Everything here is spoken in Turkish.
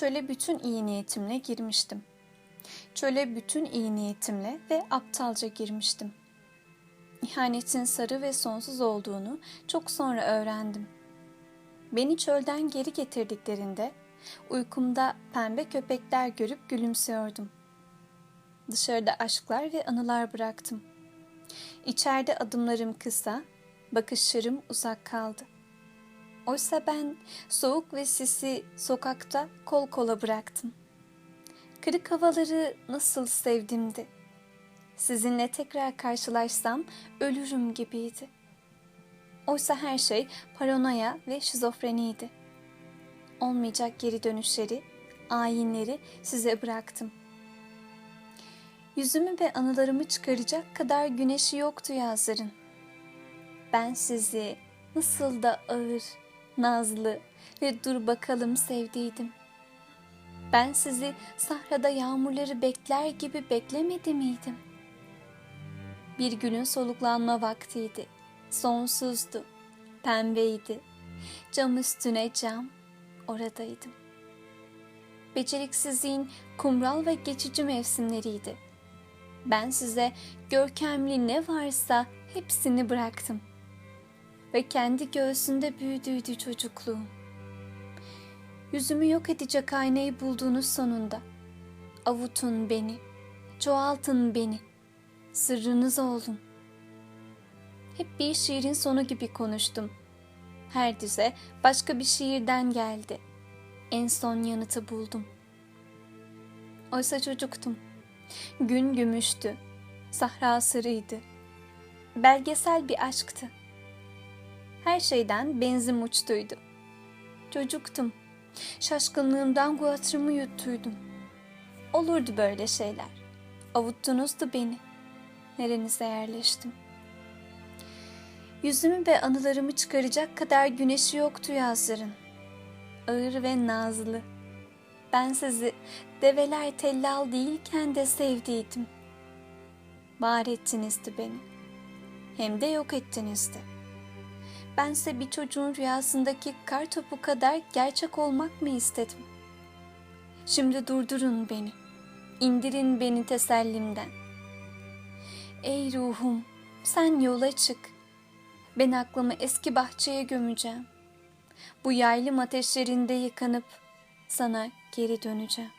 çöle bütün iyi niyetimle girmiştim. Çöle bütün iyi niyetimle ve aptalca girmiştim. İhanetin sarı ve sonsuz olduğunu çok sonra öğrendim. Beni çölden geri getirdiklerinde uykumda pembe köpekler görüp gülümsüyordum. Dışarıda aşklar ve anılar bıraktım. İçeride adımlarım kısa, bakışlarım uzak kaldı. Oysa ben soğuk ve sisi sokakta kol kola bıraktım. Kırık havaları nasıl sevdimdi. Sizinle tekrar karşılaşsam ölürüm gibiydi. Oysa her şey paranoya ve şizofreniydi. Olmayacak geri dönüşleri, ayinleri size bıraktım. Yüzümü ve anılarımı çıkaracak kadar güneşi yoktu yazların. Ben sizi nasıl da ağır, nazlı ve dur bakalım sevdiydim. Ben sizi sahrada yağmurları bekler gibi beklemedi miydim? Bir günün soluklanma vaktiydi. Sonsuzdu, pembeydi. Cam üstüne cam, oradaydım. Beceriksizliğin kumral ve geçici mevsimleriydi. Ben size görkemli ne varsa hepsini bıraktım. Ve kendi göğsünde büyüdüydü çocukluğum. Yüzümü yok edecek aynayı buldunuz sonunda. Avutun beni, çoğaltın beni, sırrınız olun. Hep bir şiirin sonu gibi konuştum. Her dize başka bir şiirden geldi. En son yanıtı buldum. Oysa çocuktum. Gün gümüştü. Sahra sarıydı. Belgesel bir aşktı. Her şeyden benzin uçtuydu. Çocuktum. Şaşkınlığımdan guatrımı yuttuydum. Olurdu böyle şeyler. Avuttunuzdu beni. Nerenize yerleştim. Yüzümü ve anılarımı çıkaracak kadar güneşi yoktu yazların. Ağır ve nazlı. Ben sizi develer tellal değilken de sevdiydim. Var ettinizdi beni. Hem de yok ettinizdi. Bense bir çocuğun rüyasındaki kar topu kadar gerçek olmak mı istedim? Şimdi durdurun beni. indirin beni tesellimden. Ey ruhum, sen yola çık. Ben aklımı eski bahçeye gömeceğim. Bu yaylım ateşlerinde yıkanıp sana geri döneceğim.